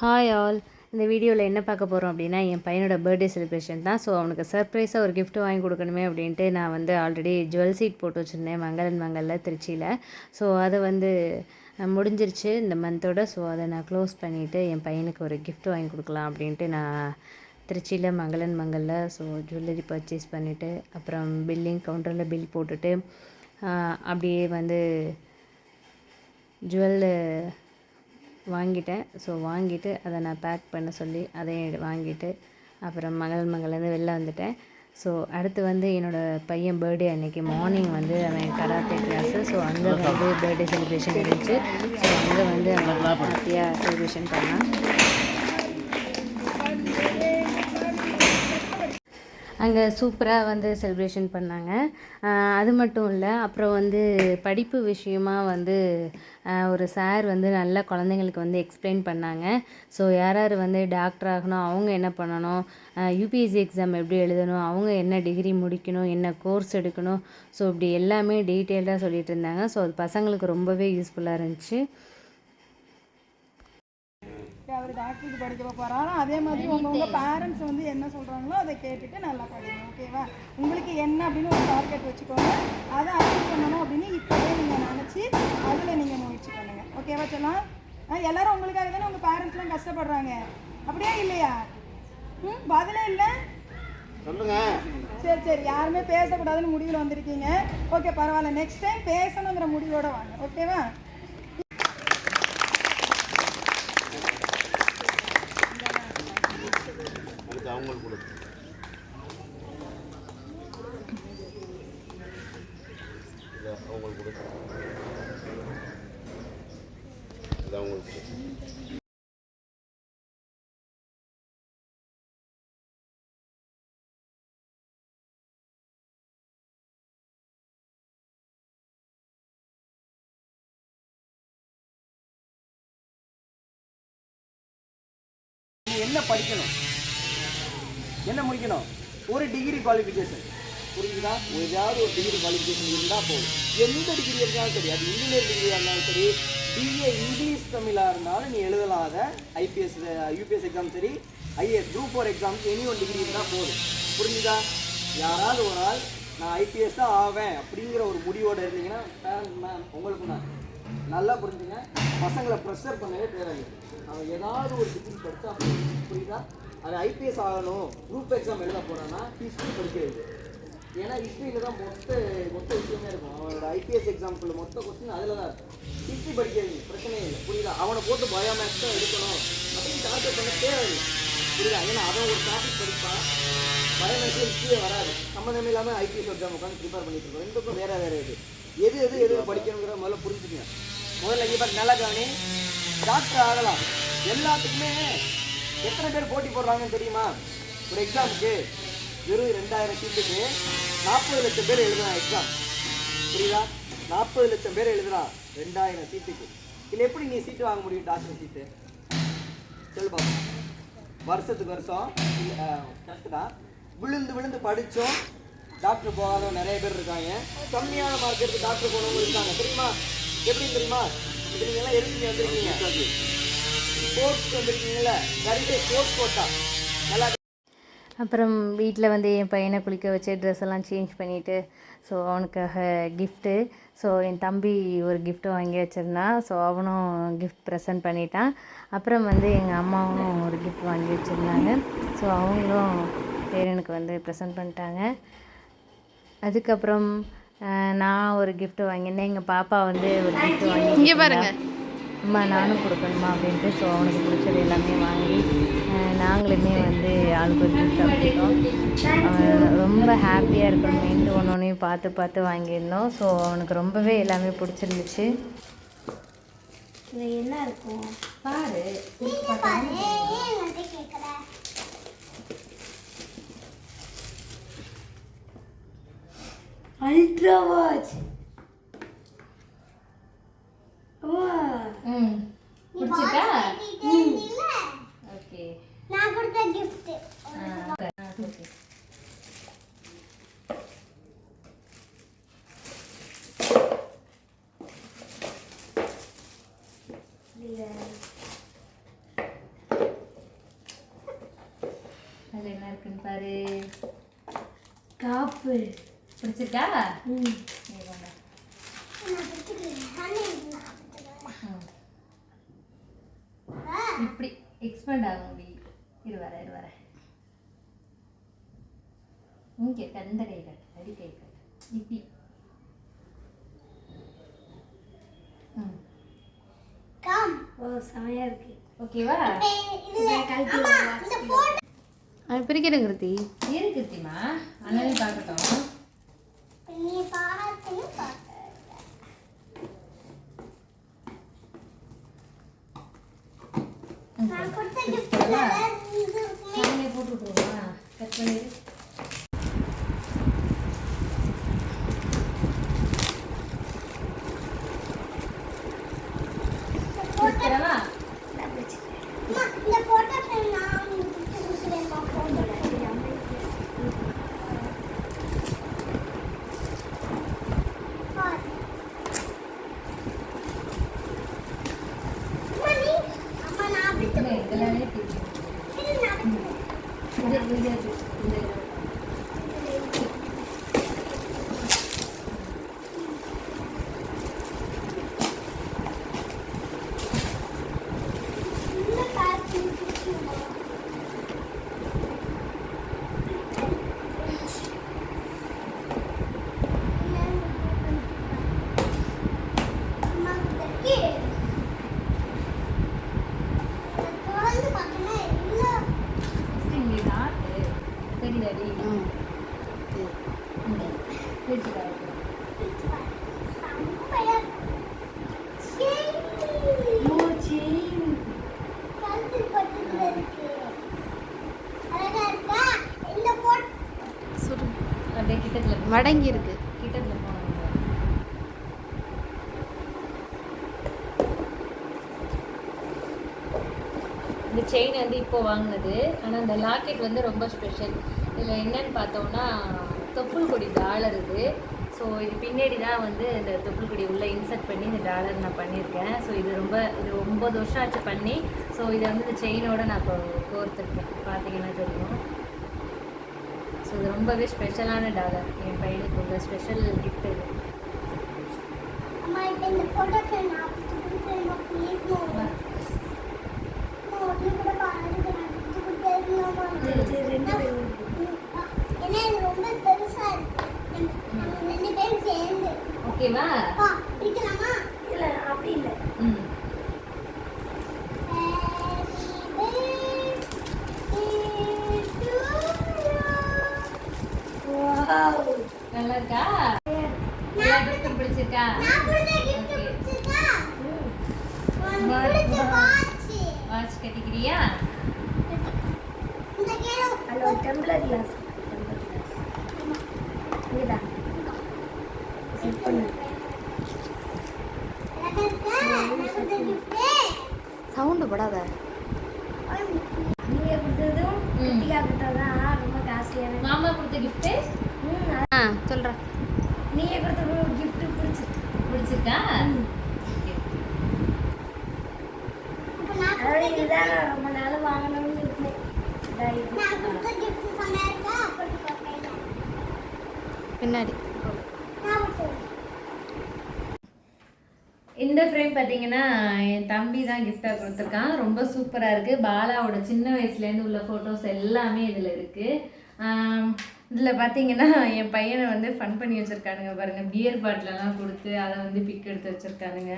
Hi all இந்த வீடியோவில் என்ன பார்க்க போகிறோம் அப்படின்னா என் பையனோட பர்த்டே செலிப்ரேஷன் தான். ஸோ அவனுக்கு சர்ப்ரைஸாக ஒரு கிஃப்ட் வாங்கி கொடுக்கணுமே அப்படின்ட்டு நான் வந்து ஆல்ரெடி ஜுவல் சீட் போட்டு வச்சுருந்தேன் மங்களன் மங்கலில் திருச்சியில். ஸோ அதை வந்து முடிஞ்சிருச்சு இந்த மந்தோட ஸோ அதை நான் க்ளோஸ் பண்ணிவிட்டு என் பையனுக்கு ஒரு கிஃப்ட் வாங்கி கொடுக்கலாம் அப்படின்ட்டு நான் திருச்சியில் மங்களன் மங்கலில் ஸோ ஜுவல்லரி பர்ச்சேஸ் பண்ணிவிட்டு அப்புறம் பில்லிங் கவுண்டரில் பில் போட்டுட்டு அப்படியே வந்து ஜுவல்லு வாங்கிட்டேன். ஸோ வாங்கிட்டு அதை நான் பேக் பண்ண சொல்லி அதையும் வாங்கிட்டு அப்புறம் மகள் மகள்லேருந்து வெளில வந்துட்டேன். ஸோ அடுத்து வந்து என்னோடய பையன் பர்த்டே அன்னைக்கு மார்னிங் வந்து அவன் கராத்தே கிளாஸு ஸோ அங்கே வந்து பர்த்டே செலிப்ரேஷன் இருந்துச்சு. ஸோ அங்கே வந்து அவன் ஹாப்பியாக செலிப்ரேஷன் பண்ணான். அங்கே சூப்பராக வந்து செலிப்ரேஷன் பண்ணாங்க. அது மட்டும் இல்லை அப்புறம் வந்து படிப்பு விஷயமா வந்து ஒரு சார் வந்து நல்லா குழந்தைங்களுக்கு வந்து எக்ஸ்பிளைன் பண்ணாங்க. ஸோ யார் யார் வந்து டாக்டர் ஆகணும் அவங்க என்ன பண்ணணும் யூபிஎஸ்சி எக்ஸாம் எப்படி எழுதணும் அவங்க என்ன டிகிரி முடிக்கணும் என்ன கோர்ஸ் எடுக்கணும் ஸோ இப்படி எல்லாமே டீட்டெயில்டாக சொல்லிகிட்டு இருந்தாங்க. ஸோ அது பசங்களுக்கு ரொம்பவே யூஸ்ஃபுல்லாக இருந்துச்சு. டாக்டருக்கு படிக்க போகிறாரா அதே மாதிரி உங்கள் உங்கள் பேரண்ட்ஸ் வந்து என்ன சொல்கிறாங்களோ அதை கேட்டுட்டு நல்லா படிங்க ஓகேவா உங்களுக்கு என்ன அப்படின்னு ஒரு டார்கெட் வச்சுக்கோங்க. அதை அச்சீவ் பண்ணணும் அப்படின்னு இப்போவே நீங்கள் நினச்சி அதில் நீங்கள் முயற்சி பண்ணுங்கள் ஓகேவா சொல்லலாம் ஆ எல்லாரும் உங்களுக்காக தானே உங்கள் பேரண்ட்ஸ்லாம் கஷ்டப்படுறாங்க. அப்படியா இல்லையா? ம் பதிலே இல்லை? சொல்லுங்க. சரி சரி. யாருமே பேசக்கூடாதுன்னு முடிவில் வந்திருக்கீங்க. ஓகே பரவாயில்ல. நெக்ஸ்ட் டைம் பேசணுங்கிற முடிவோட வாங்க. ஓகேவா அவங்களுக்கு கொடு இதை அவங்களுக்கு கொடு அவங்களுக்கு என்ன படிக்கணும்? என்ன முடிக்கணும்? ஒரு டிகிரி குவாலிஃபிகேஷன் புரியுதா ஏதாவது ஒரு டிகிரி குவாலிஃபிகேஷன் இருந்தால் போதும். எந்த டிகிரி இருந்தாலும் சரி அது இன்ஜினியர் டிகிரியாக இருந்தாலும் சரி பிஏ இங்கிலீஷ் தமிழாக இருந்தாலும் நீ எழுதலாத. ஐபிஎஸ் யூபிஎஸ் எக்ஸாம் சரி IAS group four exams any one degree இருந்தால் போதும். புரிஞ்சுதா? யாராவது ஒரு ஆள் நான் ஐபிஎஸ் தான் ஆவேன் அப்படிங்கிற ஒரு முடிவோடு இருந்தீங்கன்னா மேம் உங்களுக்கு நான் நல்லா புரிஞ்சுங்க. பசங்களை ப்ரெஷர் பண்ணவே தேவையில்லை. அவன் ஏதாவது ஒரு டிகிரி படித்தா புரியுதா? அது ஐபிஎஸ் ஆகணும். குரூப் எக்ஸாம் எழுத போறான்னா ஹிஸ்ட்ரி படிக்கிறது ஏன்னா ஹிஸ்ட்ரியில் தான் மொத்த மொத்த விஷயமே இருக்கும். அவனோட ஐபிஎஸ் எக்ஸாம்பிள் மொத்த கொஸ்டின் அதில் தான் இருக்கும். ஹிஸ்ட்ரி படிக்கிறது பிரச்சனையே இல்லை. புரியுதா? அவனை போட்டு பயோமேக்ஸ் தான் எடுக்கணும். அப்படின்னு டார்கெட் பண்ண தேவையில்லை. புரியுதா? ஏன்னா அவன் ஒரு டாபிக் படிப்பான் பயோ பயோமேக்ஸில் ஹிஸ்ட்ரியே வராது. சம்மந்தம் இல்லாமல் ஐபிஎஸ் எக்ஸாம் உட்காந்து ப்ரிப்பேர் பண்ணிட்டு இருக்கோம் ரெண்டுக்கும் வேற வேற இது. எது எது எது படிக்கணுங்கிற முதல்ல புரிஞ்சுக்கங்க. முதல்ல நீ பார்த்து நல்லா கவனி. டாக்டர் ஆகலாம். எல்லாத்துக்குமே எத்தனை பேர் போட்டி போடுறாங்கன்னு தெரியுமா? ஒரு எக்ஸாமுக்கு வெறும் ரெண்டாயிரம் சீட்டுக்கு நாற்பது லட்சம் பேர் எழுதுறான் எக்ஸாம் புரியுதா? நாற்பது லட்சம் பேர் எழுதுறான் ரெண்டாயிரம் சீட்டுக்கு இதில் எப்படி நீ சீட்டு வாங்க முடியும் டாக்டர் சீட்டு சொல்லு பாப்போம். வருஷத்துக்கு வருஷம் கரெக்டு தான். விழுந்து விழுந்து படித்தோம் டாக்டர் போகாதவங்க நிறைய பேர் இருக்காங்க. கம்மியான மார்க் எடுத்து டாக்டர் போனவங்க இருக்காங்க. தெரியுமா? எப்படி தெரியுமா? இப்படி நீங்க எல்லாம் எதுக்கு கரெக்டே ஸ்போர்ட்ஸ் கோட்டா நல்லா அப்புறம் வீட்டில் வந்து என் பையனை குளிக்க வச்சு ட்ரெஸ் எல்லாம் சேஞ்ச் பண்ணிவிட்டு ஸோ அவனுக்காக கிஃப்ட்டு ஸோ என் தம்பி ஒரு gift வாங்கி வச்சிருந்தான் ஸோ அவனும் கிஃப்ட் ப்ரெசென்ட் பண்ணிட்டான். அப்புறம் வந்து எங்கள் அம்மாவும் ஒரு gift வாங்கி வச்சுருந்தாங்க. ஸோ அவங்களும் பேரனுக்கு வந்து ப்ரெசென்ட் பண்ணிட்டாங்க. அதுக்கப்புறம் நான் ஒரு gift வாங்கியிருந்தேன். எங்கள் பாப்பா வந்து ஒரு gift வாங்கி இங்கே பாருங்க. அம்மா நானும் கொடுக்கணுமா அப்படின்ட்டு ஸோ அவனுக்கு பிடிச்சது எல்லாமே வாங்கி நாங்களுமே வந்து ஆளுக்கு ஒரு கொடுத்தோம். அவன் ரொம்ப ஹாப்பியாக இருக்கணுமேன்ட்டு ஒன்று ஒன்றையும் பார்த்து பார்த்து வாங்கியிருந்தோம். ஸோ அவனுக்கு ரொம்பவே எல்லாமே பிடிச்சிருந்துச்சு. இது என்ன இருக்கும்? பாரு. அல்ட்ரா வாட்ச் ம். பிடிச்சிருக்கா ஓகே. நான் கொடுத்த கிஃப்ட் ஓகே அதில் என்ன இருக்குன்னு பாரு. காப்பு. பிடிச்சிருக்கா. ம். இப்படி எக்ஸ்பேண்ட் ஆகும் அப்படி. இரு வர இரு வர. இங்கே கந்த கை கட்டு அடி கை கட்டு. கம் ஓ செமையா இருக்கு. ஓகேவா அது பிரிக்கிறேன் கிருத்தி. இரு கிருத்திமா. அண்ணன் பார்க்கட்டும் நீ பார்த்து பார்த்து நான் கொடுத்த கிஃப்ட்ல கட் பண்ணிடு வச்சுக்கிறவா? அம்மா, இந்த போட்டோ ஃப்ரேம் நான் உங்களுக்கு கொடுக்குறேன்மா போட்டோல அம்மா நான் அப்படி இல்லை, இதெல்லாமே பிரிக்கணும். இது நான் அப்படி இது இது இது, இது இந்த பேக்கிங் கொடுக்குமா அம்மா கிட்ட திறந்து பார்த்தோன்னா எல்லா ஃபஸ்ட்டு இங்கே காட்டு தெரியுதாடி ம் பிரிச்சு காட்டு செம்மையா செயின் கழுத்து பக்கத்துல இருக்கு அழகா இருக்கா இந்த போட் அப்படியே கிட்டத்தில் மடங்கி இருக்கு கிட்டத்தில் போனோம் இந்த செயின் வந்து இப்போ வாங்கினது. ஆனால் இந்த லாக்கெட் வந்து ரொம்ப ஸ்பெஷல் இதில் என்னன்னு பார்த்தோம்னா தொப்புள் கொடி டாலர் இது ஸோ இது பின்னாடி தான் வந்து இந்த தொப்புள் கொடி உள்ளே இன்சர்ட் பண்ணி இந்த டாலர் நான் பண்ணியிருக்கேன் ஸோ இது ரொம்ப இது ஒம்பது வருஷம் ஆச்சு பண்ணி ஸோ இதை வந்து இந்த செயினோட நான் இப்போ கோர்த்துருக்கேன் பார்த்தீங்கன்னா தெரியும் ஸோ இது ரொம்பவே ஸ்பெஷலான டாலர் என் பையனுக்கு உள்ள ஸ்பெஷல் கிஃப்ட் இது ரெண்டு பேரும் ஓகேவா? பிடிக்கலாமா? இல்லை அப்படி இல்லை. ம். நல்லா இருக்கா எல்லாருக்கும் பிடிச்சிருக்கா? வாட்ச் கட்டிக்கிறியா? ஹலோ டெம்ப்ளர் கிளாஸ் இங்கதான் செட் பண்ணு சவுண்டு படாத. மாமா கொடுத்த கிஃப்ட்டு ஆ சொல்கிறேன் நீங்க கொடுத்த gift பிடிச்சி. பிடிச்சிருக்கா? இதுதான் ரொம்ப நாள் வாங்கணும்னு இருந்தேன். பின்னாடி. இந்த ஃப்ரேம் பார்த்தீங்கன்னா என் தம்பி தான் கிஃப்டாக கொடுத்துருக்கான். ரொம்ப சூப்பராக இருக்குது பாலாவோட சின்ன வயசுலேருந்து உள்ள ஃபோட்டோஸ் எல்லாமே இதில் இருக்குது இதில் பார்த்தீங்கன்னா என் பையனை வந்து ஃபன் பண்ணி வச்சுருக்கானுங்க பாருங்கள் பியர் பாட்டிலெலாம் கொடுத்து அதை வந்து பிக் எடுத்து வச்சுருக்கானுங்க.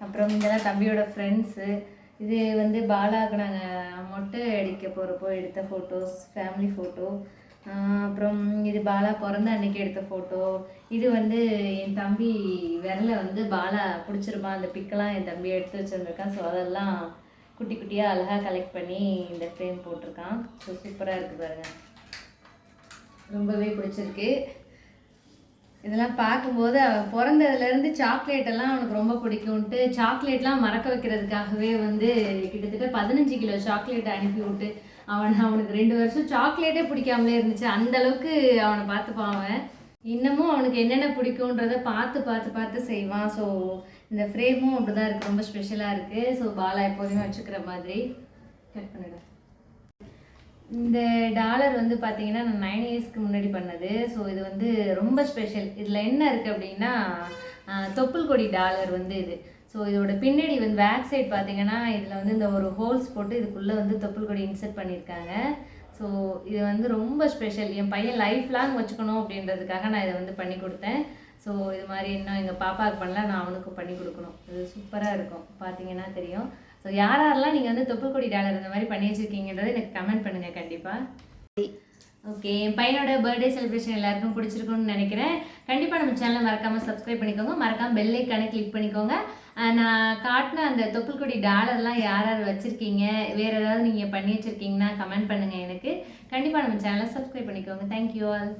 அப்புறம் இதெல்லாம் தம்பியோட ஃப்ரெண்ட்ஸு இது வந்து பாலாவுக்கு நாங்கள் மொட்டை அடிக்க போகிறப்போ எடுத்த ஃபோட்டோஸ் ஃபேமிலி ஃபோட்டோ அப்புறம் இது பாலா பிறந்த அன்னைக்கு எடுத்த ஃபோட்டோ இது வந்து என் தம்பி விரல வந்து பாலா பிடிச்சிருப்பான் அந்த பிக்கெல்லாம் என் தம்பி எடுத்து வச்சுருந்துருக்கான். ஸோ அதெல்லாம் குட்டி குட்டியாக அழகாக கலெக்ட் பண்ணி இந்த ஃப்ரேம் போட்டிருக்கான். ஸோ சூப்பராக இருக்குது பாருங்கள் ரொம்பவே பிடிச்சிருக்கு. இதெல்லாம் பார்க்கும்போது அவன் பிறந்ததுலேருந்து சாக்லேட்டெல்லாம் அவனுக்கு ரொம்ப பிடிக்கும்ட்டு சாக்லேட்லாம் மறக்க வைக்கிறதுக்காகவே வந்து கிட்டத்தட்ட பதினஞ்சு கிலோ சாக்லேட் அனுப்பி விட்டு அவன் அவனுக்கு ரெண்டு வருஷம் சாக்லேட்டே பிடிக்காமலே இருந்துச்சு. அந்த அளவுக்கு அவனை பார்த்துப்பான் அவன். இன்னமும் அவனுக்கு என்னென்ன பிடிக்குன்றத பார்த்து பார்த்து பார்த்து செய்வான். ஸோ இந்த ஃப்ரேமும் அப்படி தான் இருக்குது ரொம்ப ஸ்பெஷலாக இருக்குது ஸோ பாலா எப்போதுமே வச்சுக்கிற மாதிரி. கட் பண்ணிடு. இந்த டாலர் வந்து பார்த்தீங்கன்னா நான் நைன் இயர்ஸ்க்கு முன்னாடி பண்ணது. ஸோ இது வந்து ரொம்ப ஸ்பெஷல் இதில் என்ன இருக்குது அப்படின்னா தொப்புள் கொடி டாலர் வந்து இது. ஸோ இதோட பின்னாடி வந்து பேக் சைட் பார்த்தீங்கன்னா இதில் வந்து இந்த ஒரு ஹோல்ஸ் போட்டு இதுக்குள்ளே வந்து தொப்புள் கொடி இன்செர்ட் பண்ணியிருக்காங்க. ஸோ இது வந்து ரொம்ப ஸ்பெஷல் என் பையன் லைஃப் லாங் வச்சுக்கணும் அப்படின்றதுக்காக நான் இதை வந்து பண்ணி கொடுத்தேன். ஸோ இது மாதிரி இன்னும் எங்கள் பாப்பாவுக்கு பண்ணல நான் அவனுக்கு பண்ணி கொடுக்கணும். இது சூப்பராக இருக்கும். பார்த்தீங்கன்னா தெரியும். ஸோ யார் யாரெல்லாம் நீங்கள் வந்து தொப்புள் கொடி டாலர் இந்த மாதிரி பண்ணி வச்சுருக்கீங்கன்றதை எனக்கு கமெண்ட் பண்ணுங்கள் கண்டிப்பாக ஓகே என் பையனோட பர்த்டே செலிப்ரேஷன் எல்லாருக்கும் பிடிச்சிருக்கும்னு நினைக்கிறேன். கண்டிப்பாக நம்ம சேனலை மறக்காமல் சப்ஸ்கிரைப் பண்ணிக்கோங்க. மறக்காமல் பெல் ஐக்கானை கிளிக் பண்ணிக்கோங்க. நான் காட்டின அந்த தொப்புள்கொடி டாலர்லாம் யார் யார் வச்சுருக்கீங்க? வேறு ஏதாவது நீங்கள் பண்ணி வச்சுருக்கீங்கன்னா கமெண்ட் பண்ணுங்கள் எனக்கு. கண்டிப்பாக நம்ம சேனலை சப்ஸ்கிரைப் பண்ணிக்கோங்க. Thank you all